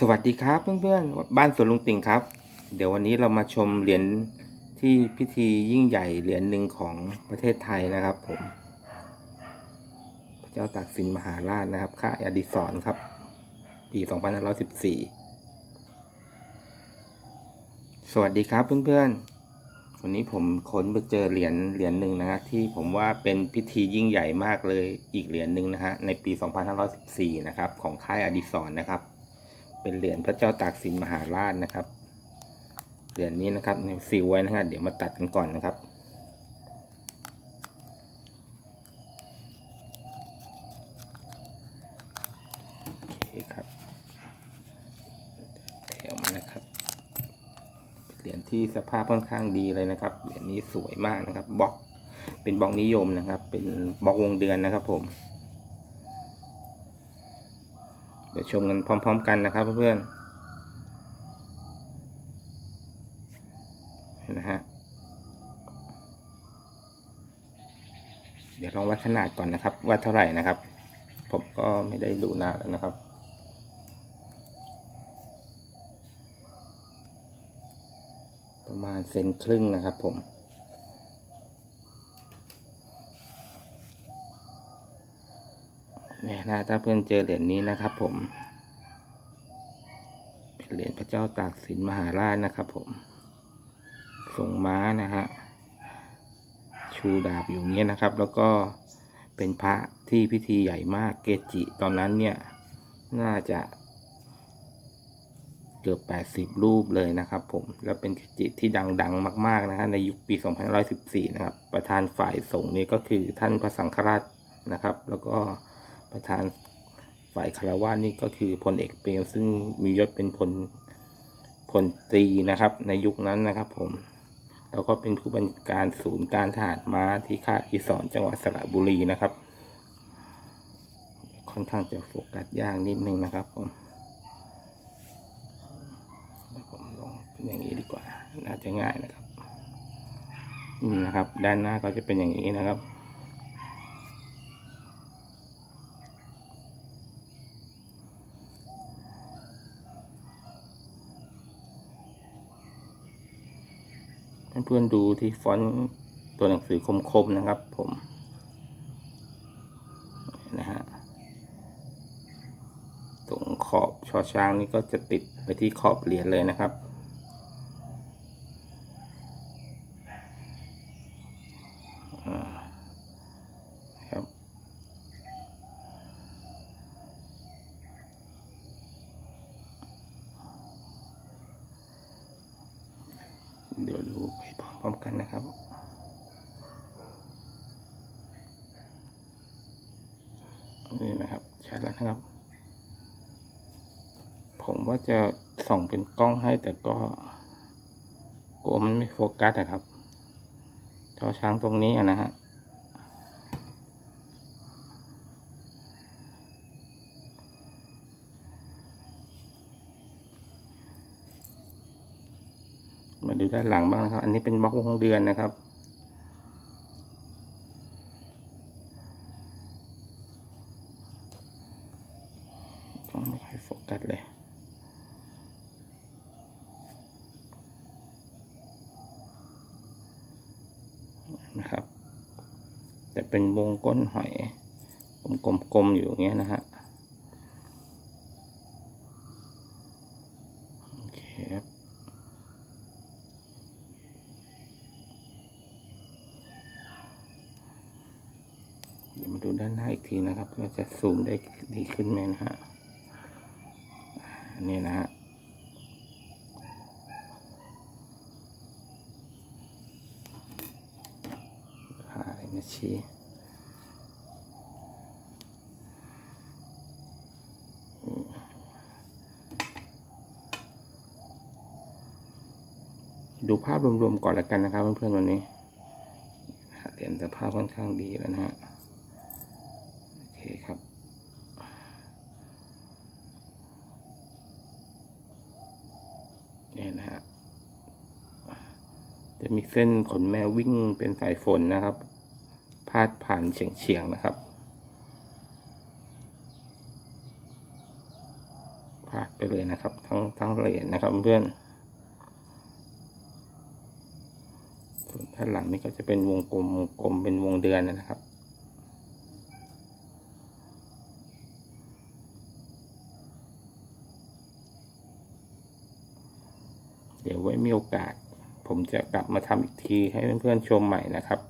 สวัสดีครับเพื่อนๆ บ้านสวนลุงติ่งครับ เดี๋ยววันนี้เรามาชมเหรียญที่พิธียิ่งใหญ่เหรียญหนึ่งของประเทศไทยนะครับผม พระเจ้าตากสินมหาราชนะครับค่ายอดิศรครับ ปี 2514 สวัสดีครับเพื่อนๆ วันนี้ผมค้นไปเจอเหรียญเหรียญหนึ่งนะฮะที่ผมว่าเป็นพิธียิ่งใหญ่มากเลยอีกเหรียญหนึ่งนะฮะในปี 2514 นะครับของค่ายอดิศรนะครับ เป็นเหรียญพระเจ้าตากสินมหาราชนะครับ เหรียญนี้นะครับซีลไว้นะฮะเดี๋ยวมาตัดกันก่อนนะครับโอเคครับแถวนะครับเหรียญที่สภาพค่อนข้างดีเลยนะครับ เหรียญนี้สวยมากนะครับบล็อก เป็นบล็อกนิยมนะครับ เป็นบล็อกวงเดือนนะครับผม เดี๋ยวชมกันพร้อม ๆ กันนะครับเพื่อนๆนะฮะเดี๋ยวลองวัดขนาดก่อนนะครับว่าเท่าไหร่นะครับ ผมก็ไม่ได้ดูนานแล้วนะครับประมาณเซนครึ่งนะครับผม เนี่ยนะถ้าเพื่อนเจอเหรียญนี้นะครับ ผมเป็นเหรียญพระเจ้าตากสินมหาราชนะครับ ผมทรงม้านะฮะชูดาบอยู่เงี้ยนะครับ แล้วก็เป็นพระที่พิธีใหญ่มากเกจิ ตอนนั้นเนี่ย น่าจะเกือบ 80 รูปเลยนะครับ ผม แล้วเป็นเกจิที่ดังๆ มาก ๆ นะฮะ ในยุคปี 2514 นะครับ ประธานฝ่ายสงฆ์นี่ก็คือท่านพระสังฆราชนะครับ แล้วก็ ประธานฝ่ายคารวะนี่ก็คือพลเอกเปรมซึ่งมียศเป็นพลพลตรีนะครับ ในยุคนั้นนะครับ ผม แล้วก็เป็นผู้บัญชาการศูนย์การทหารม้าที่ค่ายอิสรจังหวัดสระบุรีนะครับ ค่อนข้างจะโฟกัสยากนิดนึงนะครับผมผมลองเป็นอย่างนี้ดีกว่า น่าจะง่ายนะครับนี่นะครับ ด้านหน้าก็จะเป็นอย่างนี้นะครับ เพื่อนๆดูที่ฟอนต์ตัวหนังสือคมๆนะครับ ผมนะฮะตรงขอบชอช้างนี่ก็จะติดไปที่ขอบเหรียญเลยนะครับ อ่าครับ เดี๋ยวดูไปพ ร้อมกันนะครับ นี่นะครับชัดแล้วนะครับ ผมว่าจะส่องเป็นกล้องให้แต่ก็กลัวมันไม่โฟกัสนะครับชอช้างตรงนี้นะฮะ ดูด้านหลังบ้างนะครับ อันนี้เป็นบล็อกวงเดือนนะครับ ต้องไม่ค่อยโฟกัสเลยนะครับ แต่เป็นวงก้นหอยกลมๆอยู่อย่างเงี้ยนะฮะ โอเคครับ เดี๋ยวมาดูด้านหน้าอีกทีนะครับว่าจะซูมได้ดีขึ้นไหมนะฮะอันนี้นะฮะหาอะไรมาชี้ดูภาพรวมๆก่อนแล้วกันนะครับเพื่อนๆวันนี้เหรียญสภาพค่อนข้างดีแล้วนะฮะ โอเคครับ เนี่ยนะฮะ จะมีเส้นขนแมววิ่งเป็นสายฝนนะครับ พาดผ่านเฉียงๆนะครับ พาดไปเลยนะครับ ทั้งทั้งเหรียญนะครับเพื่อนส่วนด้านหลังนี่ก็จะเป็นวงกลมวงกลมเป็นวงเดือนนะครับเดี๋ยวไว้มีโอกาส ผมจะกลับมาทำอีกทีให้เพื่อนๆชมใหม่นะครับ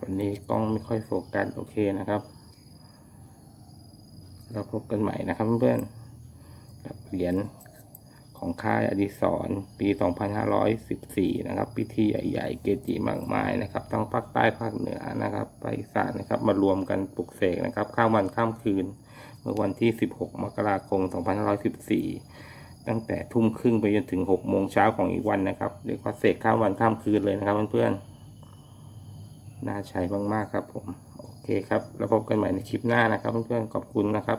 วันนี้กล้องไม่ค่อยโฟกัสโอเคนะครับ เราพบกันใหม่นะครับเพื่อนๆกับเหรียญของค่ายอดิศรปี 2514 นะครับ พิธีใหญ่ๆ เกจิมากมายนะครับทั้งภาคใต้ภาคเหนือนะครับภาคอีสานนะครับ มารวมกันปลุกเสกนะครับ ข้ามวันข้ามคืน เมื่อวันที่ 16 มกราคม 2514 ตั้งแต่ทุ่มครึ่งไปจนถึง6โมงเช้าของอีกวันนะครับเรียกว่าเสกข้ามวันข้ามคืนเลยนะครับเพื่อนๆน่าใช้มากๆครับผมโอเคครับ แล้วพบกันใหม่ในคลิปหน้านะครับเพื่อนๆขอบคุณนะครับ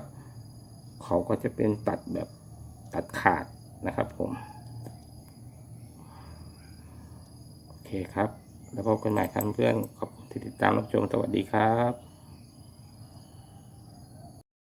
เขาก็จะเป็นตัดแบบตัดขาดนะครับผมโอเคครับ แล้วพบกันใหม่ครับเพื่อนๆขอบคุณที่ติดตามรับชมสวัสดีครับ